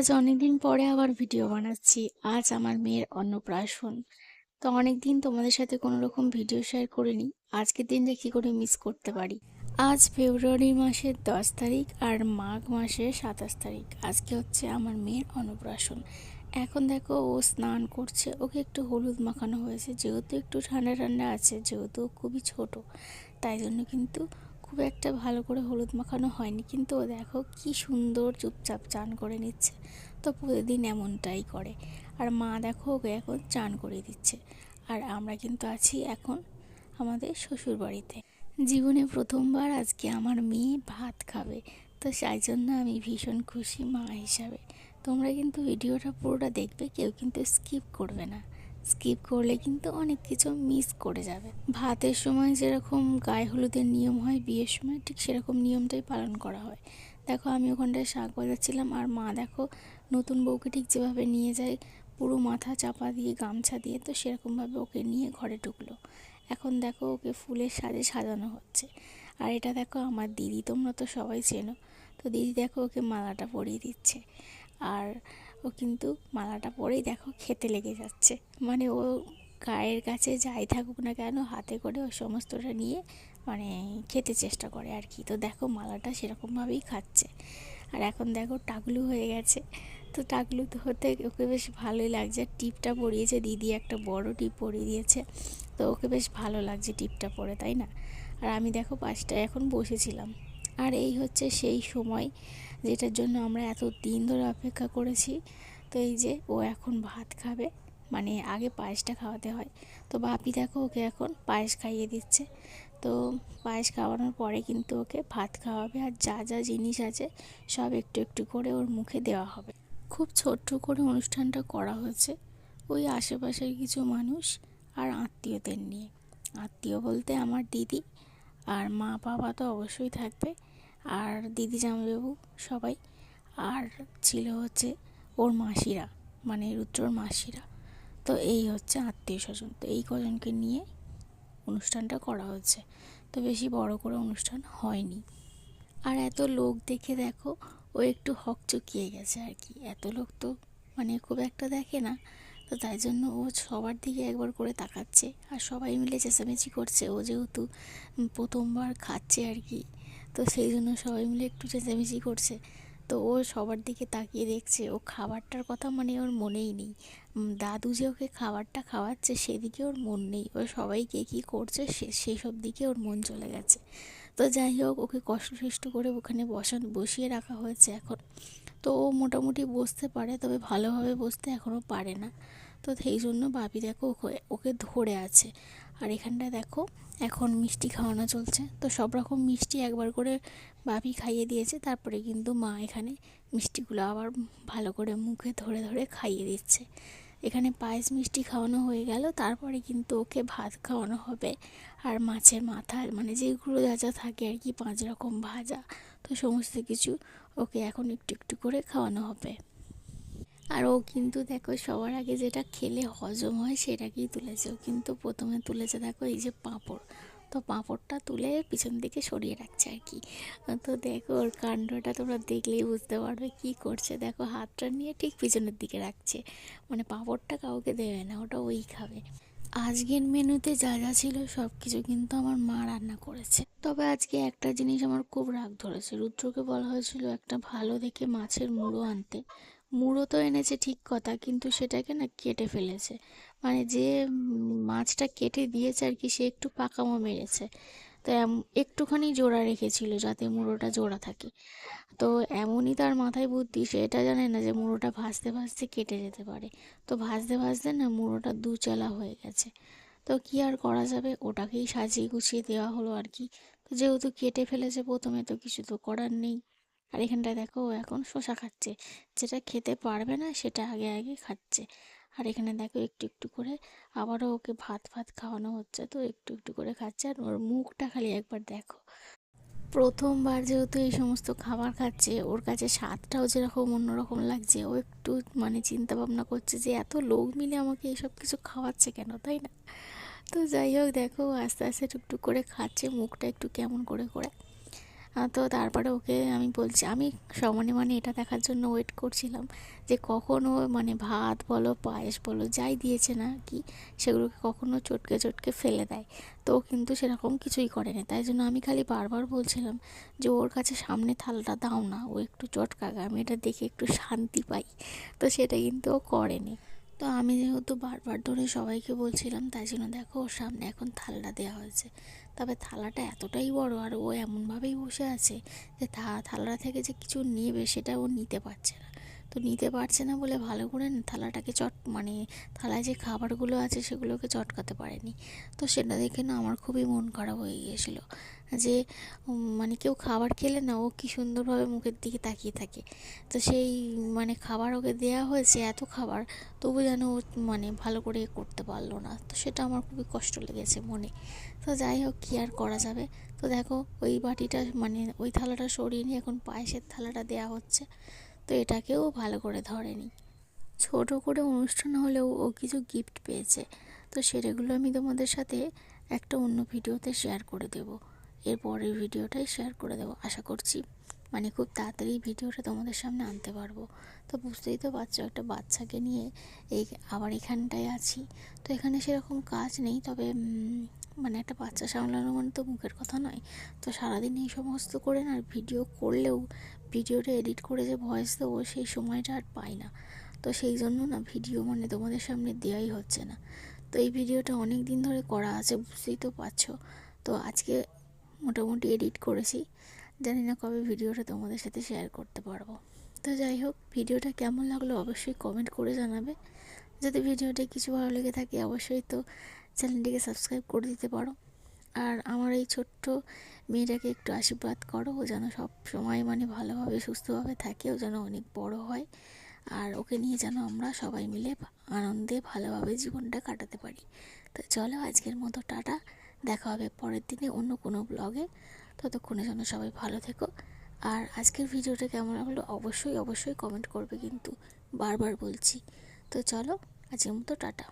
আজ অনেকদিন পরে আবার ভিডিও বানাচ্ছি। আজ আমার মেয়ের অন্নপ্রাশন। তো অনেকদিন তোমাদের সাথে কোনো রকম ভিডিও শেয়ার করিনি। আজকের দিনটা কী করে মিস করতে পারি? আজ ফেব্রুয়ারি মাসের দশ তারিখ আর মাঘ মাসের সাতাশ তারিখ। আজকে হচ্ছে আমার মেয়ের অন্নপ্রাশন। এখন দেখো ও স্নান করছে। ওকে একটু হলুদ মাখানো হয়েছে। যেহেতু একটু ঠান্ডা ঠান্ডা আছে, যেহেতু খুবই ছোট, তাই জন্য কিন্তু খুব একটা ভালো করে হলুদ মাখানো হয়নি, কিন্তু ও দেখো কি সুন্দর চুপচাপ চান করে নিচ্ছে। তো প্রতিদিন এমনটাই করে। আর মা দেখো ওকে এখন চান করে দিচ্ছে। আর আমরা কিন্তু আছি এখন আমাদের শ্বশুর বাড়িতে জীবনে প্রথমবার আজকে আমার মেয়ে ভাত খাবে। তো সেই জন্য আমি ভীষণ খুশি মা হিসাবে। তোমরা কিন্তু ভিডিওটা পুরোটা দেখবে, কেউ কিন্তু স্কিপ করবে না। স্কিপ করলে কিন্তু অনেক কিছু মিস করে যাবে। ভাতের সময় যেরকম গায়ে হলুদের নিয়ম হয়, বিয়ের সময় ঠিক সেরকম নিয়মটাই পালন করা হয়। দেখো, আমি ওখানটায় শাক বাজাচ্ছিলাম, আর মা দেখো, নতুন বউকে ঠিক যেভাবে নিয়ে যায়, পুরো মাথা চাপা দিয়ে, গামছা দিয়ে, তো সেরকমভাবে ওকে নিয়ে ঘরে ঢুকলো। এখন দেখো, ওকে ফুলের সাজে সাজানো হচ্ছে। আর এটা দেখো, আমার দিদি, তোমরা তো সবাই চেনো। তো দিদি দেখো, ওকে মালাটা পরিয়ে দিচ্ছে। আর ও কিন্তু মালাটা পরেই দেখো খেতে লেগে যাচ্ছে। মানে ও গায়ের কাছে যাই থাকুক না কেন হাতে করে ও সমস্তটা নিয়ে মানে খেতে চেষ্টা করে আর কি। তো দেখো মালাটা সেরকমভাবেই খাচ্ছে। আর এখন দেখো টাকলু হয়ে গেছে। তো টাকলু তো হতে ওকে বেশ ভালোই লাগছে। টিপটা পরিয়েছে, দিদি একটা বড় টিপ পরিয়ে দিয়েছে। তো ওকে বেশ ভালো লাগছে টিপটা পরে, তাই না? আর আমি দেখো পাঁচটায় এখন বসেছিলাম। আর এই হচ্ছে সেই সময় যেটার জন্য আমরা এত দিন ধরে অপেক্ষা করেছি। তো এই যে ও এখন ভাত খাবে মানে আগে পায়েসটা খাওয়াতে হয়। তো বাপি দেখো ওকে এখন পায়েস খাইয়ে দিচ্ছে। তো পায়েস খাওয়ানোর পরে কিন্তু ওকে ভাত খাওয়াবে আর যা যা জিনিস আছে সব একটু একটু করে ওর মুখে দেওয়া হবে। খুব ছোট্ট করে অনুষ্ঠানটা করা হয়েছে। ওই আশেপাশের কিছু মানুষ আর আত্মীয়দের নিয়ে। আত্মীয় বলতে আমার দিদি আর মা বাবা তো অবশ্যই থাকবে। আর দিদি জামাইবাবু সবাই। আর ছিল হচ্ছে ওর মাসিরা মানে রুদ্রর মাসিরা। তো এই হচ্ছে আত্মীয় স্বজন। তো এই কজনকে নিয়ে অনুষ্ঠানটা করা হচ্ছে। তো বেশি বড় করে অনুষ্ঠান হয়নি। আর এত লোক দেখে দেখো, ও একটু হকচকিয়ে গেছে আর কি। এত লোক তো মানে খুব একটা দেখে না। তো তাই জন্য ও সবার দিকে একবার করে তাকাচ্ছে। আর সবাই মিলে চেঁচামেচি করছে। ও যেহেতু প্রথমবার খাচ্ছে আর কি। তো সেই জন্য সবাই মিলে একটু চেঁচামেচি করছে। তো ও সবার দিকে তাকিয়ে দেখছে, ও খাবারটার কথা মানে ওর মনেই নেই। দাদু যে ওকে খাবারটা খাওয়াচ্ছে সেদিকে ওর মন নেই। ও সবাই কে কী করছে সে সেসব দিকে ওর মন চলে গেছে। তো যাই হোক, ওকে কষ্ট করে ওখানে বসান, বসিয়ে রাখা হয়েছে এখন। তো ও মোটামুটি বসতে পারে, তবে ভালোভাবে বসতে এখনও পারে না। তো সেই জন্য বাপি দেখো ওকে ধরে আছে। আর এখানটা দেখো, এখন মিষ্টি খাওয়ানো চলছে। তো সব রকম মিষ্টি একবার করে বাপি খাইয়ে দিয়েছে, তারপরে কিন্তু মা এখানে মিষ্টিগুলো আবার ভালো করে মুখে ধরে ধরে খাইয়ে দিচ্ছে। এখানে পায়েস মিষ্টি খাওয়ানো হয়ে গেল, তারপরে কিন্তু ওকে ভাত খাওয়ানো হবে। আর মাছের মাথা মানে যেগুলো যা যা থাকে আর কি, পাঁচ রকম ভাজা, তো সমস্ত কিছু ওকে এখন একটু একটু করে খাওয়ানো হবে। আর ও কিন্তু দেখো সবার আগে যেটা খেলে হজম হয় সেটাকেই তুলেছে। ও কিন্তু প্রথমে তুলেছে দেখো এই যে পাঁপড়। তো পাঁপড়টা তুলে পিছন দিকে সরিয়ে রাখছে আর কি। তো দেখো ওর কাণ্ডটা তোমরা দেখলেই বুঝতে পারবে কি করছে। দেখো হাতটা নিয়ে ঠিক পিছনের দিকে রাখছে। মানে পাঁপড়টা কাউকে দেবে না, ওটা ওই খাবে। আজকের মেনুতে যা যা ছিল সব কিছু কিন্তু আমার মা রান্না করেছে। তবে আজকে একটা জিনিস আমার খুব রাগ ধরেছে। রুদ্রকে বলা হয়েছিল একটা ভালো দেখে মাছের মুড়ো আনতে। মুড়ো তো এনেছে ঠিক কথা, কিন্তু সেটাকে না কেটে ফেলেছে। মানে যে মাছটা কেটে দিয়েছে আর কি, সে একটু পাকামো মেরেছে। তো একটুখানি জোড়া রেখেছিল যাতে মুড়োটা জোড়া থাকে। তো এমনই তার মাথায় বুদ্ধি সে এটা জানে না যে মুড়োটা ভাজতে ভাজতে কেটে যেতে পারে। তো ভাজতে ভাজতে না মুড়োটা দুচালা হয়ে গেছে। তো কি আর করা যাবে? ওটাকেই সাজিয়ে গুছিয়ে দেওয়া হলো আর কি। তো যেহেতু কেটে ফেলেছে, প্রথমে তো কিছু তো করার নেই। আর এখানটায় দেখো ও এখন শশা খাচ্ছে। যেটা খেতে পারবে না, সেটা আগে আগে খাচ্ছে। আর এখানে দেখো একটু একটু করে আবারও ওকে ভাত ভাত খাওয়ানো হচ্ছে। তো একটু একটু করে খাচ্ছে আর ওর মুখটা খালি একবার দেখো। প্রথমবার যেহেতু এই সমস্ত খাবার খাচ্ছে, ওর কাছে স্বাদটাও যেরকম অন্যরকম লাগছে, ও একটু মানে চিন্তা ভাবনা করছে যে এত লোক মিলে আমাকে এইসব কিছু খাওয়াচ্ছে কেন, তাই না? তো যাই হোক দেখো আস্তে আস্তে টুকটুক করে খাচ্ছে, মুখটা একটু কেমন করে করে। তো তারপরে ওকে আমি বলছি, আমি সমানে মানে এটা দেখার জন্য ওয়েট করছিলাম যে কখনও মানে ভাত বলো, পায়েস বলো, যাই দিয়েছে না কি, সেগুলোকে কখনো চটকে চটকে ফেলে দেয়। তো কিন্তু সেরকম কিছুই করেনি। তাই জন্য আমি খালি বারবার বলছিলাম যে ওর কাছে সামনে থালাটা দাও না, ও একটু চটকাক, আমি এটা দেখে একটু শান্তি পাই। তো সেটা কিন্তু ও করেনি। তো আমি যেহেতু বারবার ধরে সবাইকে বলছিলাম, তাই জন্য দেখো ওর সামনে এখন থালাটা দেওয়া হয়েছে। তবে থালাটা এতটাই বড় আর ও এমনভাবেই বসে আছে যে থালাটা থেকে যে কিছু নেবে সেটা ও নিতে পারছে না। তো নিতে পারছে না বলে ভালো করে থালাটাকে চট মানে থালায় যে খাবারগুলো আছে সেগুলোকে চটকাতে পারেনি। তো সেটা দেখে না আমার খুবই মন খারাপ হয়ে গিয়েছিল যে মানে কেউ খাবার খেলে না ও কি সুন্দরভাবে মুখের দিকে তাকিয়ে থাকে। তো সেই মানে খাবার ওকে দেওয়া হয়েছে, এত খাবার, তবু যেন ও মানে ভালো করে করতে পারল না। তো সেটা আমার খুবই কষ্ট লেগেছে মনে। তো যাই হোক, কী আর করা যাবে? তো দেখো, ওই বাটিটা মানে ওই থালাটা সরিয়ে নিয়ে এখন পায়েসের থালাটা দেওয়া হচ্ছে। তো এটাকেও ভালো করে ধরেনি। ছোট করে অনুষ্ঠান হলেও ও কিছু গিফট পেয়েছে। তো সেটাগুলো আমি তোমাদের সাথে একটা অন্য ভিডিওতে শেয়ার করে দেব। এর পরের ভিডিওটাই শেয়ার করে দেবো, আশা করছি। মানে খুব তাড়াতাড়ি ভিডিওটা তোমাদের সামনে আনতে পারব। তো বুঝতেই তো পারছ, একটা বাচ্চাকে নিয়ে এই আবার এখানটায় আছি। তো এখানে সেরকম কাজ নেই, তবে মানে একটা বাচ্চা সামলানো মানে তো মুখের কথা নয়। তো সারাদিন এই সমস্ত করে না ভিডিও করলেও ভিডিওটা এডিট করে যে ভয়েস দেবো সেই সময়টা আর পাই না। তো সেই জন্য না ভিডিও মানে তোমাদের সামনে দেওয়াই হচ্ছে না। তো এই ভিডিওটা অনেক দিন ধরে করা আছে, বুঝতেই তো পারছ। তো আজকে মোটামুটি এডিট করেছি। জানি না কবে ভিডিওটা তোমাদের সাথে শেয়ার করতে পারব। তো যাই হোক ভিডিওটা কেমন লাগল অবশ্যই কমেন্ট করে জানাবে। যদি ভিডিওটা কিছু ভালো লেগে থাকে অবশ্যই তো চ্যানেলটিকে সাবস্ক্রাইব করে দিতে পারো। আর আমার এই ছোট্ট মেয়েটাকে একটু আশীর্বাদ করো, ও যেন সব সময় মানে ভালোভাবে, সুস্থভাবে থাকে, ও যেন অনেক বড় হয়। আর ওকে নিয়ে যেন আমরা সবাই মিলে আনন্দে, ভালোভাবে জীবনটা কাটাতে পারি। তো চলো আজকের মতো টাটা। দেখা হবে পরের দিনে অন্য কোনো ব্লগে। ততক্ষণে যেন সবাই ভালো থেকো। আর আজকের ভিডিওটা কেমন লাগল অবশ্যই অবশ্যই কমেন্ট করবে কিন্তু বারবার বলছি। তো চলো আজকের মতো টাটা।